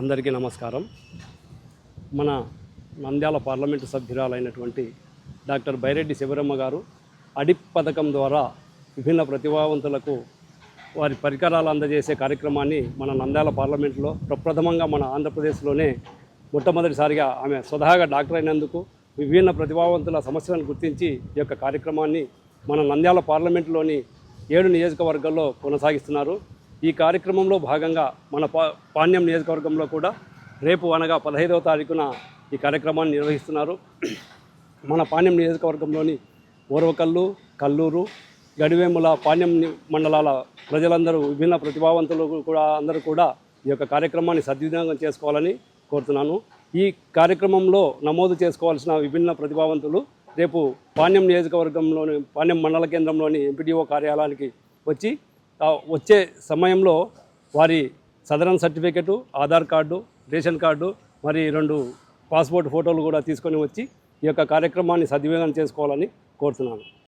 అందరికీ నమస్కారం. మన నంద్యాల పార్లమెంటు సభ్యురాలైనటువంటి డాక్టర్ బైరెడ్డి శివరమ్మ గారు అడిప్ పథకం ద్వారా విభిన్న ప్రతిభావంతులకు వారి పరికరాలు అందజేసే కార్యక్రమాన్ని మన నంద్యాల పార్లమెంట్లో ప్రప్రథమంగా మన ఆంధ్రప్రదేశ్లోనే మొట్టమొదటిసారిగా ఆమె స్వతహాగా డాక్టర్ అయినందుకు విభిన్న ప్రతిభావంతుల సమస్యలను గుర్తించి ఈ యొక్క కార్యక్రమాన్ని మన నంద్యాల పార్లమెంటులోని ఏడు నియోజకవర్గాల్లో కొనసాగిస్తున్నారు. ఈ కార్యక్రమంలో భాగంగా మన పా పాణ్యం నియోజకవర్గంలో కూడా రేపు అనగా పదహైదవ తారీఖున ఈ కార్యక్రమాన్ని నిర్వహిస్తున్నారు. మన పాణ్యం నియోజకవర్గంలోని ఓర్వకల్లు కల్లూరు గడివేముల పాణ్యం ని- మండలాల ప్రజలందరూ విభిన్న ప్రతిభావంతులు కూడా అందరూ కూడా ఈ యొక్క కార్యక్రమాన్ని సద్వినియోగం చేసుకోవాలని కోరుతున్నాను. ఈ కార్యక్రమంలో నమోదు చేసుకోవాల్సిన విభిన్న ప్రతిభావంతులు రేపు పాణ్యం నియోజకవర్గంలోని పాణ్యం మండల కేంద్రంలోని ఎంపీడీఓ కార్యాలయానికి వచ్చి వచ్చే సమయంలో వారి southern certificate Aadhaar card ration card మరి రెండు పాస్పోర్ట్ ఫోటోలు కూడా తీసుకొని వచ్చి ఈ యొక్క కార్యక్రమాన్ని సద్వినియోగం చేసుకోవాలని కోరుతున్నాను.